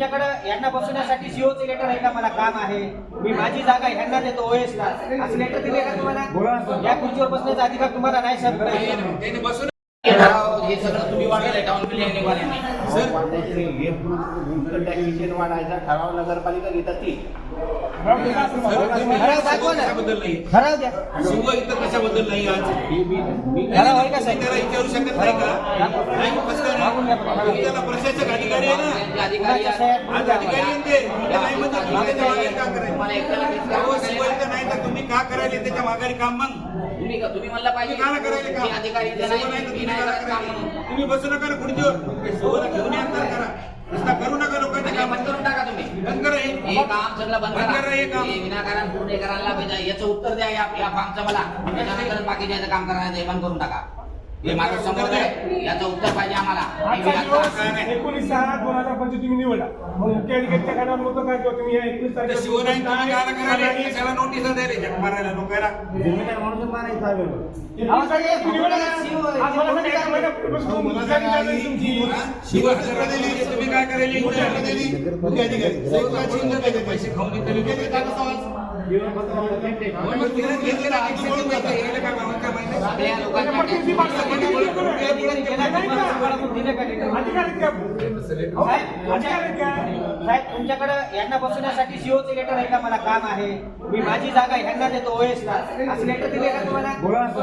तुमच्याकडे यांना बसवण्यासाठी सीओचे लेटर आहे का? मला काम आहे. मी माझी जागा ह्यांना देतो ओएस ला. असं लेटर दिले का तुम्हाला? या खुर्चीवर बसण्याचा अधिकार तुम्हाला नाही सर. त्याने बसून ठराव हे सगळं तुम्ही वाढवलंय टाउन बिल्डिंग वाल्यांनी इन्कम टॅक्स किचन वाढायचा ठराव नगरपालिका घेतात ती ठराव. कशाबद्दल नाही? ठराव द्या. शिव इथं कशाबद्दल नाही आज? विचारू शकत नाही का? तुम्ही त्याला प्रशासक अधिकारी आहे ना. त्यांचे अधिकारी कुणाचे साहेब? आज अधिकारी आहे ते. उलटं नाही म्हणतात तुम्ही त्याच्यामागे का अहो, नाही तर तुम्ही करायले त्याच्या माघारी काम मग? तुम्ही तुम्ही म्हणलं पाहिजे. तुम्ही करायले मी अधिकारी इथे नाही मी तुम्ही नाही का करत काम करायले? म्हणून. तुम्ही बसू नका ना खुर्चीवर. घेऊन या अंतर करा. करू नका लोकांचे आणि काम. बंद करून टाका तुम्ही. बंद करा हे. हे काम सगळं बंद बंद करा. करा हे काम. हे विनाकारण पूर्ण करायला पाहिजे? याचं उत्तर द्या या मला. बाकीच्या याचं काम करायचं हे बंद करून टाका. हे माझं समोर आहे. याचं उत्तर पाहिजे आम्हाला. आजचा विनाकारण- दिवस काय नाही. एकोणीस सहा दोन हजार पंचवीस तुम्ही निवडा. मग मुख्य अधिकारीच्या कानावर होतं काय किंवा तुम्ही एकवीस तर तारखेला शिवराय नोटीस द्यायला जग मारायला लोकांना म्हणून मारायचा तुम्ही काय करायला पैसे खाऊन घेतले साहेब? साहेब तुमच्याकडे यांना बसवण्यासाठी सीओचे लेटर आहे का? मला काम आहे. मी माझी जागा ह्यांना देतो ओएस ला. असं लेटर दिले का तुम्हाला?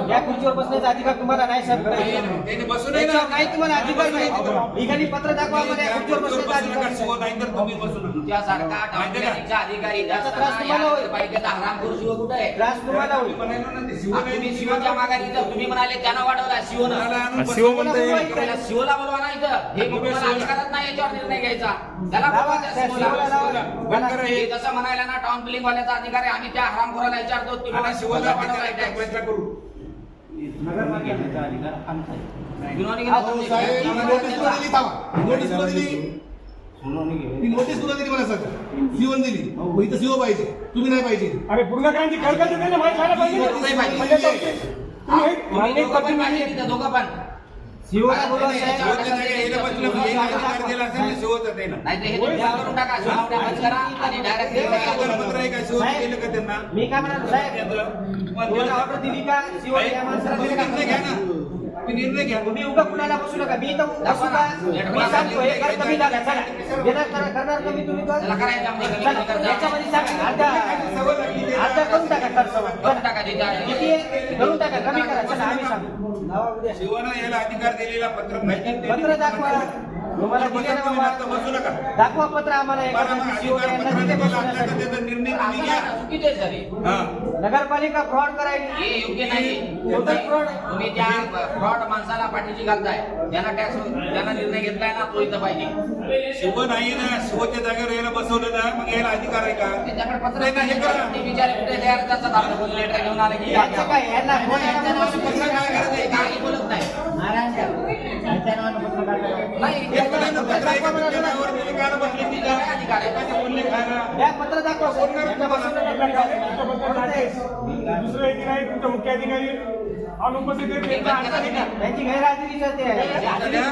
या खुर्चीवर बसण्याचा अधिकार तुम्हाला नाही सर. त्याने बसून आहे त्याच्यावर ना काही तुम्हाला अधिकार नाही. निघाली पत्र दाखवा मला या खुर्चीवर बसून बसण्याचा अधिकार नाही. नाही तर तुम्ही बसू नका. तुमच्यासारखा अधिकारी त्याचा त्रास तुम्हाला होईल. शिव कुठे आहे? त्रास तुम्हाला होईल. आ, तुम्ही शिवच्या माघारी इथं तुम्ही म्हणाले त्यानं वाढवला शिवनं. त्याला शिवला बोलवा ना इथं. हे तुम्हाला अधिकारच नाही याच्यावर निर्णय घ्यायचा. त्याला लावा, बोलवा त्या त्या शिवला. शिवला लावा. बंद करा हे. हे. जसं म्हणायला ना टाउन बिलिंग वाल्याचा अधिकार आहे. आम्ही त्या हरामखोराला विचारतो आणि शिवला. प्रयत्न करू. नगरपालिकेचा अधिकार आमचा आहे. विनोदी नोटीस कुठं दिली थांबा. नोटीस दिली. ही नोटीस कुठं दिली मला सांग सीओन दिली. मग इथं सीओ पाहिजे. तुम्ही नाही पाहिजे. अरे पूर्ण करायची कळकळ देते ना? माहिती व्हायला पाहिजे ना. नाही पाहिजे. तो- तुम्ही हे तुम्ही मान्य दोघं करते पण नाही. दोघं साहेब. बसलं म्हणजे शिवचं त्याला. नाही तर हे तुम्ही बंद करून टाका सुनावण्या बंद करा आणि मी काय म्हणालो साहेब? तुम्हाला ऑर्डर दिली का? शिव या माणसाला दिली का? निर्णय घ्या तुम्ही निर्णय घ्या तुम्ही उगा कुणाला बसू नका मी तर बसू का मी सांगतो हे कर कमी झालं चला देणार करा- करणार कमी तुम्ही कर. चला, याच्यामध्ये सांगा अर्धा सवय करून टाका कर करून टाका तिथे आहे. किती आहे? करून टाका कमी करा चला आम्ही सांगू लावा याला अधिकार दिलेला पत्र पाहिजे पत्र दाखवा तुम्हाला दिले ना बाबा. दाखवा पत्र आम्हाला आहे नगरपालिका फ्रॉड करायली हे योग्य नाही. तुम्ही त्या फ्रॉड माणसाला पाठीची घालताय ज्यांना टॅक्स ज्यांना निर्णय घेतलाय ना तो इथं पाहिजे. शिव नाही ना शिवच्या जागेवर यायला बसवलं ना मग यायला अधिकार आहे का? त्याच्याकडे पत्र नाही, नाही, हे करा. ते बिचारे कुठे तयार करतात आपलं कोणी लेटर घेऊन आले की काय? यांना काय करायचं काही बोलत नाही. नाही काय दुसरं एक नाही तुमच्या मुख्याधिकारी अनुपस्थित का? त्यांची गैरहजेरी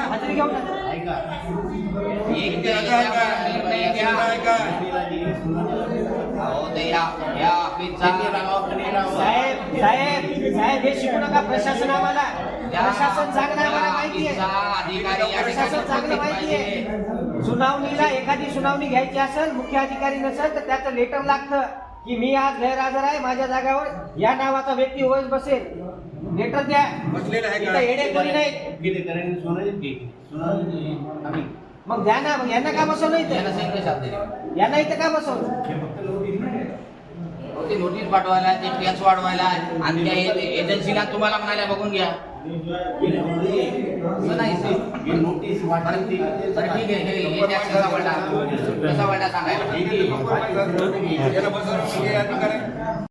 हजेरी घेऊन का ते या साहेब साहेब साहेब हे शिकू नका प्रशासन आम्हाला प्रशासन चांगलं आम्हाला माहिती आहे. प्रशासन चांगलं माहिती सुनावणीला एखादी सुनावणी घ्यायची असेल मुख्य अधिकारी नसेल तर त्याचं लेटर लागतं की मी आज गैरहजर आहे माझ्या जागावर या नावाचा व्यक्ती ओळख बसेल. लेटर द्या. बसलेलं आहे इथं येडे कोणी नाही मग द्या ना मग यांना का बसवलं इथं. यांना इथं का बसवलं? ते नोटीस पाठवायला ते टॅक्स वाढवायला. आणि त्या एजन्सीला तुम्हाला म्हणाल्या बघून घ्या. नाही सर. हे नोटीस बरं, ठीक आहे. हे- हे टॅक्स कसा वाढला कसा वाढला सांगायला.